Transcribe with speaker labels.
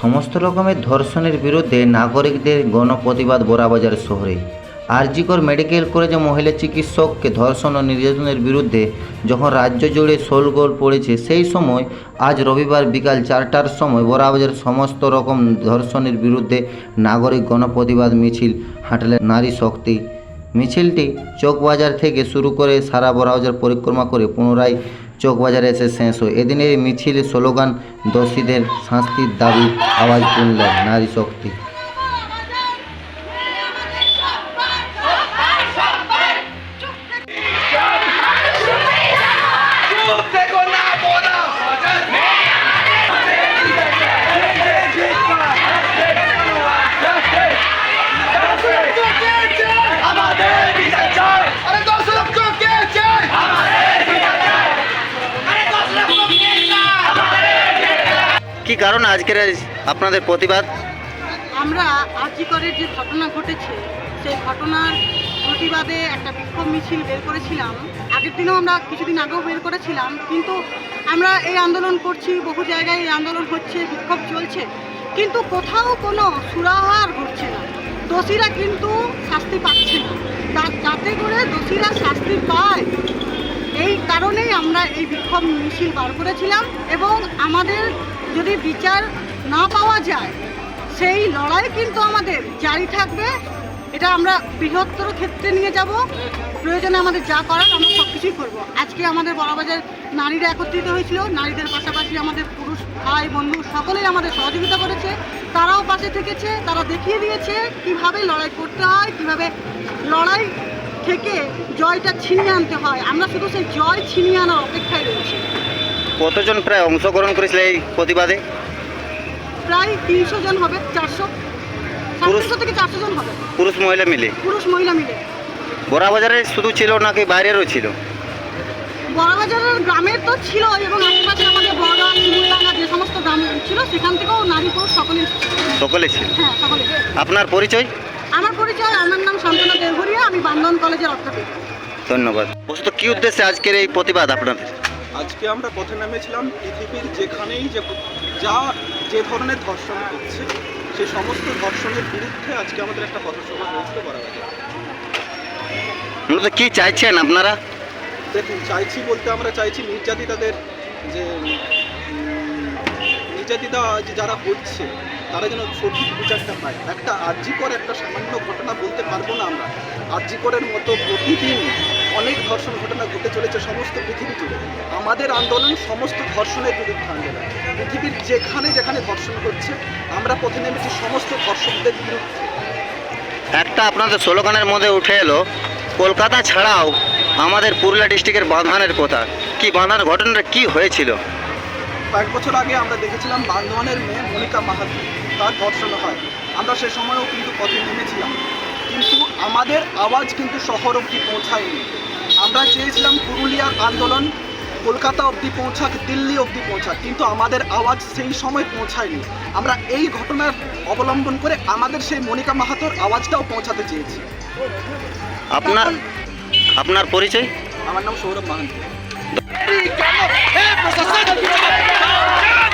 Speaker 1: সমস্ত রকমের ধর্ষণের বিরুদ্ধে নাগরিকদের গণপ্রতিবাদ বোরাবাজার শহরে। আরজিকর মেডিকেল কলেজে মহিলা চিকিৎসককে ধর্ষণ ও নির্যাতনের বিরুদ্ধে যখন রাজ্য জুড়ে শোলগোল পড়েছে, সেই সময় আজ রবিবার বিকাল চারটার সময় বোরাবাজার সমস্ত রকম ধর্ষণের বিরুদ্ধে নাগরিক গণপ্রতিবাদ মিছিল হাঁটলে নারী শক্তি। মিছিলটি চকবাজার থেকে শুরু করে সারা বড়াবাজার পরিক্রমা করে পুনরায় চকবাজারে এসে শেষ হয় এদিনের মিছিল স্লোগান দোষীদের শাস্তির দাবি আওয়াজ তুলল নারী শক্তি। কারণ আজকের আপনাদের প্রতিবাদ?
Speaker 2: আমরা আজিকরের যে ঘটনা ঘটেছে, সেই ঘটনার প্রতিবাদে একটা বিক্ষোভ মিছিল বের করেছিলাম। আগের দিনেও আমরা কিছুদিন আগেও বের করেছিলাম, কিন্তু আমরা এই আন্দোলন করছি, বহু জায়গায় এই আন্দোলন হচ্ছে, বিক্ষোভ চলছে। কিন্তু কোথাও কোনো সুরাহার ঘটছে না। দোষীরা কিন্তু শাস্তি পাচ্ছে না। যাতে করে দোষীরা শাস্তি পায়, এই কারণেই আমরা এই বিক্ষোভ মিছিল বার করেছিলাম এবং আমাদের যদি বিচার না পাওয়া যায়, সেই লড়াই কিন্তু আমাদের জারি থাকবে। এটা আমরা বৃহত্তর ক্ষেত্রে নিয়ে যাব। প্রয়োজনে আমাদের যা করার আমরা সব কিছুই করব। আজকে আমাদের বড়বাজার নারীরা একত্রিত হয়েছিল। নারীদের পাশাপাশি আমাদের পুরুষ ভাই, বন্ধু সকলেই আমাদের সহযোগিতা করেছে। তারাও পাশে থেকেছে। তারা দেখিয়ে দিয়েছে কীভাবে লড়াই করতে হয়, কীভাবে লড়াই থেকে জয়টা ছিনিয়ে আনতে হয়। আমরা শুধু সেই জয় ছিনিয়ে আনার অপেক্ষায় রয়েছি।
Speaker 1: কতজন প্রায় অংশগ্রহণ করেছিল এই প্রতিবাদে?
Speaker 2: প্রায় তিনশো জন হবে চারশো।
Speaker 1: পুরুষ-
Speaker 2: থেকে চারশো জন হবে।
Speaker 1: পুরুষ মহিলা মিলে?
Speaker 2: পুরুষ মহিলা মিলে।
Speaker 1: বোরাবাজারে শুধু ছিল নাকি বাইরেরও ছিল?
Speaker 2: বড়বাজারের গ্রামের তো ছিল এবং আশেপাশে আমাদের বড়া শিমুলডাঙ্গা যে সমস্ত গ্রাম ছিল সেখান থেকেও নারী পুরুষ এসেছে।
Speaker 1: সকলে ছিল?
Speaker 2: হ্যাঁ সকলে।
Speaker 1: আপনার পরিচয়?
Speaker 2: আমার পরিচয় আমার নাম শান্তনা দেবরিয়া আমি বান্দন কলেজের অধ্যাপিকা।
Speaker 1: ধন্যবাদ। বস্তুত কি উদ্দেশ্যে আজকের এই প্রতিবাদ আপনাদের?
Speaker 3: আজকে আমরা পথে নেমেছিলাম পৃথিবীর যেখানেই যে যা যে ধরনের ধর্ষণ হচ্ছে সেই সমস্ত ধর্ষণের বিরুদ্ধে আজকে আমাদের একটা পথসভা হয়েছিল বরাবর
Speaker 1: মূলত কি চাইছেন আপনারা?
Speaker 3: দেখুন চাইছি বলতে আমরা চাইছি নির্যাতিতাদের যে নির্যাতিতা যারা হচ্ছে তারা যেন সঠিক বিচারটা পায়। একটা আর্যিকর একটা সামান্য ঘটনা বলতে পারব না আমরা। আর্যিকরের মতো প্রতিদিন অনেক ধর্ষণ ঘটনা ঘটে চলেছে সমস্ত পৃথিবী জুড়ে আমাদের আন্দোলন সমস্ত ধর্ষণের বিরুদ্ধে আন্দোলন। পৃথিবীর যেখানে যেখানে ধর্ষণ হচ্ছে, আমরা পথে নেমেছি সমস্ত ধর্ষকদের বিরুদ্ধে।
Speaker 1: একটা আপনাদের স্লোগানের মধ্যে উঠে এলো, কলকাতা ছাড়াও আমাদের পুরুলিয়া ডিস্ট্রিক্টের বাঁধানের কথা। কি বাঁধান ঘটনাটা কি হয়েছিল?
Speaker 3: কয়েক বছর আগে আমরা দেখেছিলাম বান্ধবানের মেয়ে মনিকা মাহাতি তার ধর্ষণ হয়। আমরা সে সময়ও কিন্তু পথে নেমেছিলাম। কিন্তু আমাদের আওয়াজ কিন্তু শহর অবধি পৌঁছায়নি। আমরা চেয়েছিলাম পুরুলিয়ার আন্দোলন কলকাতা অবধি পৌঁছাক দিল্লি অবধি পৌঁছাক কিন্তু আমাদের আওয়াজ সেই সময় পৌঁছায়নি। আমরা এই ঘটনার অবলম্বন করে আমাদের সেই মনিকা মাহাতোর আওয়াজটাও পৌঁছাতে চেয়েছি।
Speaker 1: আপনার আপনার পরিচয়?
Speaker 3: আমার নাম Sourav Mahanti
Speaker 4: Republicano, el procesador.